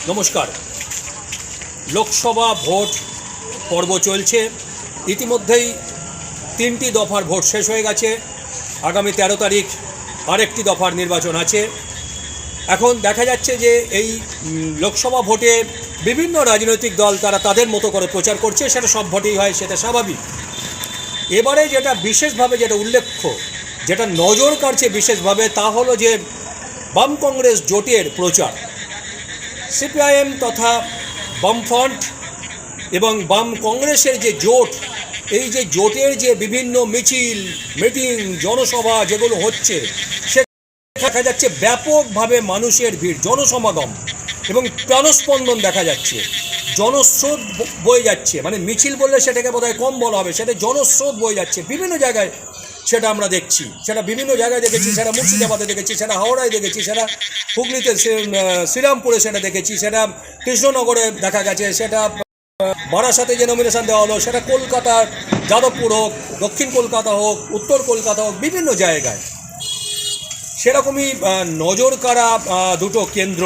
নমস্কার। লোকসভা ভোট পর্ব চলছে। ইতিমধ্যেই তিনটি দফার ভোট শেষ হয়ে গেছে। আগামী তেরো তারিখ আরেকটি দফার নির্বাচন আছে। এখন দেখা যাচ্ছে যে এই লোকসভা ভোটে বিভিন্ন রাজনৈতিক দল তারা তাদের মতো করে প্রচার করছে, সেটা সব ভোটেই হয়, সেটা স্বাভাবিক। এবারে যেটা বিশেষভাবে যেটা উল্লেখ্য, যেটা নজর কাড়ছে বিশেষভাবে তা হলো যে বাম কংগ্রেস জোটের প্রচার। সিপিআইএম তথা বামফ্রন্ট এবং বাম কংগ্রেসের যে জোট, এই যে জোটের যে বিভিন্ন মিছিল, মিটিং, জনসভা যেগুলো হচ্ছে, সে দেখা যাচ্ছে ব্যাপকভাবে মানুষের ভিড়, জনসমাগম এবং প্রাণস্পন্দন দেখা যাচ্ছে। জনস্রোত বয়ে যাচ্ছে। মানে মিছিল বললে সেটাকে বোধহয় কম বলা হবে, সেটা জনস্রোত বয়ে যাচ্ছে। বিভিন্ন জায়গায় সেটা আমরা দেখছি। সেটা বিভিন্ন জায়গায় দেখেছি, সেটা মুর্শিদাবাদে দেখেছি, সেটা হাওড়ায় দেখেছি, সেটা হুগলিতে শ্রীরামপুরে সেটা দেখেছি, সেটা কৃষ্ণনগরে দেখা গেছে, সেটা বারাসাতে যে নমিনেশন দেওয়া হলো, সেটা কলকাতা যাদবপুর হোক, দক্ষিণ কলকাতা হোক, উত্তর কলকাতা হোক, বিভিন্ন জায়গায়। সেরকমই নজর কাড়া দুটো কেন্দ্র,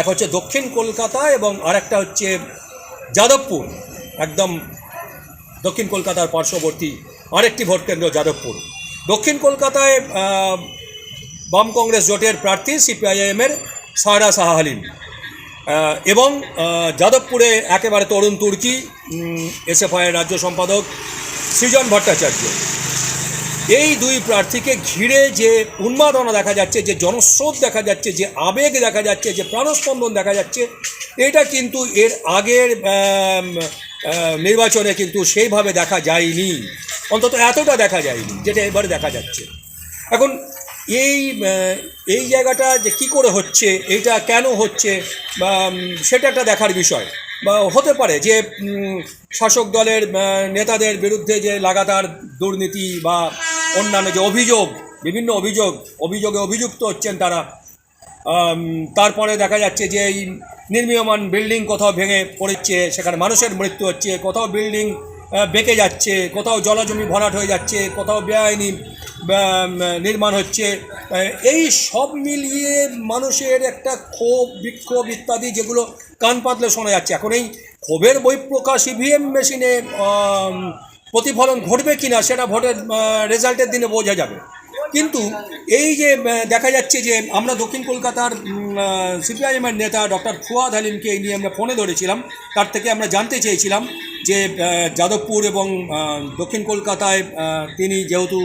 এক হচ্ছে দক্ষিণ কলকাতা এবং আরেকটা হচ্ছে যাদবপুর। একদম দক্ষিণ কলকাতার পার্শ্ববর্তী আরেকটি ভোট কেন্দ্র যাদবপুর। দক্ষিণ কলকাতায় বাম কংগ্রেস জোটের প্রার্থী সিপিআইএমের সায়রা সাহা হালিম এবং যাদবপুরে একেবারে তরুণ তুর্কি এসএফআইয়ের রাজ্য সম্পাদক সৃজন ভট্টাচার্য। এই দুই প্রার্থীকে ঘিরে যে উন্মাদনা দেখা যাচ্ছে, যে জনস্রোত দেখা যাচ্ছে, যে আবেগ দেখা যাচ্ছে, যে প্রাণস্পন্দন দেখা যাচ্ছে, এটা কিন্তু এর আগের নির্বাচনে কিন্তু সেইভাবে দেখা যায়নি। অন্তত এতটা দেখা যায়নি, যেটা এবারে দেখা যাচ্ছে। এখন এই এই জায়গাটা যে কি করে হচ্ছে এইটা কেন হচ্ছে, বা সেটা একটা দেখার বিষয়। বা, হতে পারে যে শাসক দলের নেতাদের বিরুদ্ধে যে লাগাতার দুর্নীতি বা অন্যান্য যে অভিযোগ, বিভিন্ন অভিযোগ, অভিযোগে অভিযুক্ত হচ্ছেন তারা তারপরে দেখা যাচ্ছে যে এই নির্মীয়মান বিল্ডিং কোথাও ভেঙে পড়েছে, সেখানে মানুষের মৃত্যু হচ্ছে, কোথাও বিল্ডিং বেঁকে যাচ্ছে, কোথাও জলজমি ভরাট হয়ে যাচ্ছে, কোথাও বেআইনি নির্মাণ হচ্ছে। এই সব মিলিয়ে মানুষের একটা ক্ষোভ, বিক্ষোভ ইত্যাদি যেগুলো কান পাতলে শোনা যাচ্ছে। এখন এই ক্ষোভের বহিঃপ্রকাশ ইভিএম মেশিনে প্রতিফলন ঘটবে কিনা, সেটা ভোটের রেজাল্টের দিনে বোঝা যাবে। কিন্তু এই যে দেখা যাচ্ছে যে আমরা দক্ষিণ কলকাতার সিপিআইএমের নেতা ডক্টর ফুয়াদ হালিমকে এই নিয়ে আমরা ফোনে ধরেছিলাম। তার থেকে আমরা জানতে চেয়েছিলাম যে যাদবপুর এবং দক্ষিণ কলকাতায় তিনি যেহেতু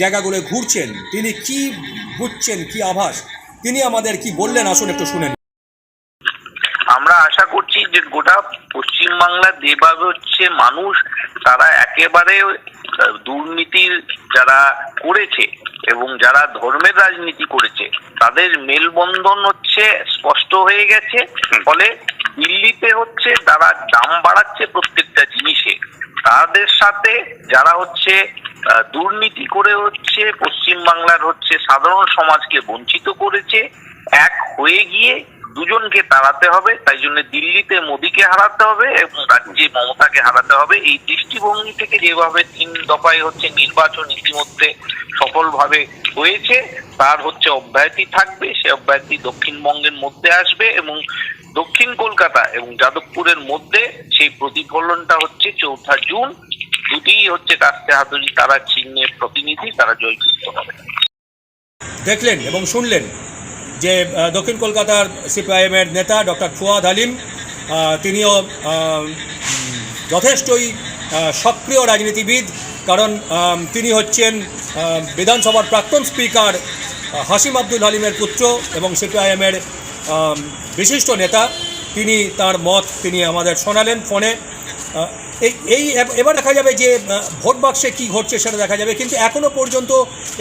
জায়গাগুলো ঘুরছেন, তিনি কি বুঝছেন, কি আভাস? তিনি আমাদের কি বললেন? আসুন একটু শুনেন আমরা আশা করছি যে গোটা পশ্চিমবাংলা যেভাবে হচ্ছে মানুষ তারা একেবারে দুর্নীতির যারা করেছে এবং যারা ধর্মের রাজনীতি করেছে তাদের মেলবন্ধন হচ্ছে স্পষ্ট হয়ে গেছে। ফলে দিল্লিতে হচ্ছে তারা দাম বাড়াচ্ছে প্রত্যেকটা জিনিসে। তাদের সাথে যারা হচ্ছে দুর্নীতি করে হচ্ছে পশ্চিমবাংলার হচ্ছে সাধারণ সমাজকে বঞ্চিত করেছে এক হয়ে গিয়ে দুজনকে তাড়াতে হবে, তাই জন্য দিল্লিতে মোদীকে হারাতে হবে এবং রাজ্যে মমতাকে হারাতে হবে। এই দৃষ্টিভঙ্গি থেকে যেভাবে তিন দফায় হচ্ছে নির্বাচন ইতিমধ্যে সফলভাবে হয়েছে, তার হচ্ছে অব্যাহতি থাকবে। সে অব্যাহতি দক্ষিণবঙ্গের মধ্যে আসবে এবং দক্ষিণ কলকাতা এবং যাদবপুরের মধ্যে সেই প্রতিফলনটা হচ্ছে চৌঠা জুন। দুটিই হচ্ছে কাস্তে হাতুড়ি তারা চিহ্নের প্রতিনিধি, তারা জয়যুক্ত হবে। দেখলেন এবং শুনলেন যে দক্ষিণ কলকাতার সিপিআইএমের নেতা ডক্টর ফুয়াদ আহ, তিনিও যথেষ্টই সক্রিয় রাজনীতিবিদ কারণ তিনি হচ্ছেন বিধানসভার প্রাক্তন স্পিকার হাসিম আব্দুল হালিমের পুত্র এবং সিপিআইএমের বিশিষ্ট নেতা। তিনি তার মত তিনি আমাদের শোনালেন ফোনে। এই এই এবার দেখা যাবে যে ভোট বাক্সে কী ঘটছে সেটা দেখা যাবে। কিন্তু এখনও পর্যন্ত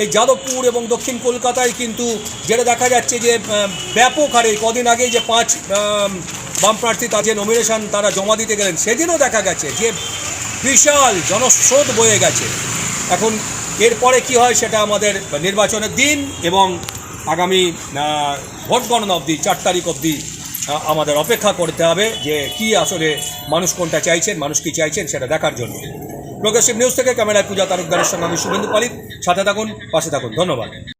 এই যাদবপুর এবং দক্ষিণ কলকাতায় কিন্তু যেটা দেখা যাচ্ছে যে ব্যাপক হারে কদিন আগেই যে পাঁচ বাম প্রার্থী তাদের নমিনেশন তারা জমা দিতে গেলেন, সেদিনও দেখা গেছে যে বিশাল জনস্রোত বয়ে গেছে। এখন এরপরে কি হয় সেটা আমাদের নির্বাচনের দিন এবং আগামী ভোট গণনা অবধি, চার তারিখ অবধি আমাদের অপেক্ষা করতে হবে যে কি আসলে মানুষ কোনটা চাইছেন, মানুষ কি চাইছেন সেটা দেখার জন্য। প্রোগ্রেসিভ নিউজ থেকে ক্যামেরায় পূজা তারুকদারের সঙ্গে আমি শুভেন্দু পালিত। সাথে থাকুন, পাশে থাকুন। ধন্যবাদ।